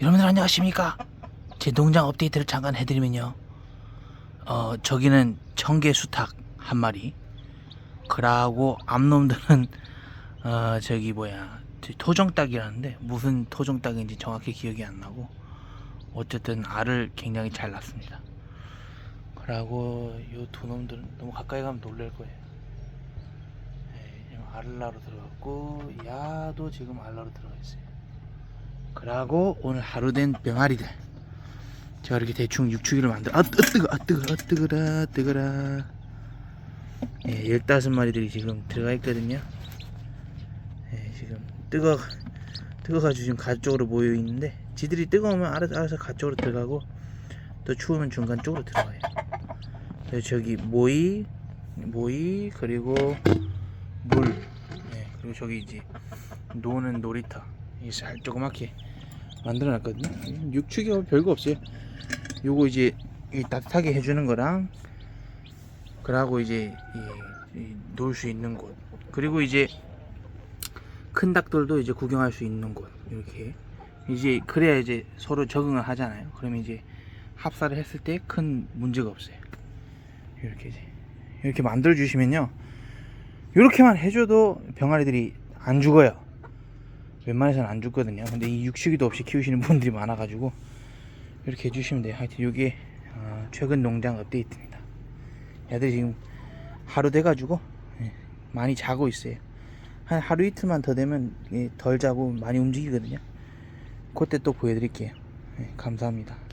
여러분들 안녕하십니까? 제 농장 업데이트를 잠깐 해드리면요. 어, 저기는 청개 수탉 한 마리. 그러고 앞놈들은 어, 저기 뭐야 저 토종닭이라는데 무슨 토종닭인지 정확히 기억이 안 나고 어쨌든 알을 굉장히 잘 낳습니다. 그러고 요 두 놈들은 너무 가까이 가면 놀랄 거예요. 네, 알을 낳으러 들어갔고 야도 지금 알 낳으러 들어가 있어요. 그러고 오늘 하루 된 병아리들. 제가 이렇게 대충 육축이를 만들어. 아 뜨- 뜨거 아 뜨거 아 뜨거라 뜨거라. 예, 15마리들이 지금 들어가 있거든요. 예, 지금 뜨거 뜨거가지고 지금 가 쪽으로 모여 있는데 지들이 뜨거우면 알아서, 알아서 가 쪽으로 들어가고 또 추우면 중간 쪽으로 들어가요. 저기 모이 모이 그리고 물. 예, 그리고 저기 이제 노는 놀이터 이살 조그맣게 만들어 놨거든요. 육축이 뭐 별거 없어요 요거 이제 이 따뜻하게 해주는 거랑 그러고 이제 놀 수 있는 곳. 그리고 이제 큰 닭들도 이제 구경할 수 있는 곳. 이렇게. 이제 그래야 이제 서로 적응을 하잖아요. 그러면 이제 합사를 했을 때 큰 문제가 없어요. 이렇게 이제. 이렇게 만들어 주시면요. 이렇게만 해줘도 병아리들이 안 죽어요 웬만해서는 안 죽거든요. 근데 이 육식이도 없이 키우시는 분들이 많아가지고 이렇게 해주시면 돼요. 하여튼 이게 어, 최근 농장 업데이트입니다. 얘들이 지금 하루 돼가지고 예, 많이 자고 있어요. 한 하루 이틀만 더 되면 예, 덜 자고 많이 움직이거든요. 그때 또 보여드릴게요. 예, 감사합니다